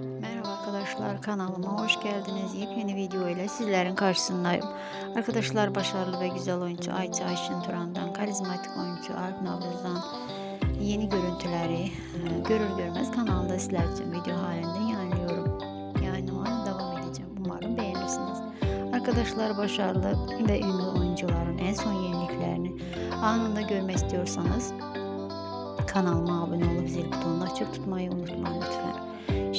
Merhaba arkadaşlar kanalıma hoş geldiniz. Yepyeni video ile sizlerin karşısındayım. Arkadaşlar başarılı ve güzel oyuncu Ayça Ayşin Turan'dan, karizmatik oyuncu Alp Navruz'dan yeni görüntüleri e, görür görmez kanalda sizler için video halinde yayınlıyorum. Yayınlamaya devam edeceğim. Umarım beğenirsiniz. Arkadaşlar başarılı ve ünlü oyuncuların en son yeniliklerini anında görmek istiyorsanız kanalıma abone olup zil butonunu açık tutmayı unutmayın lütfen.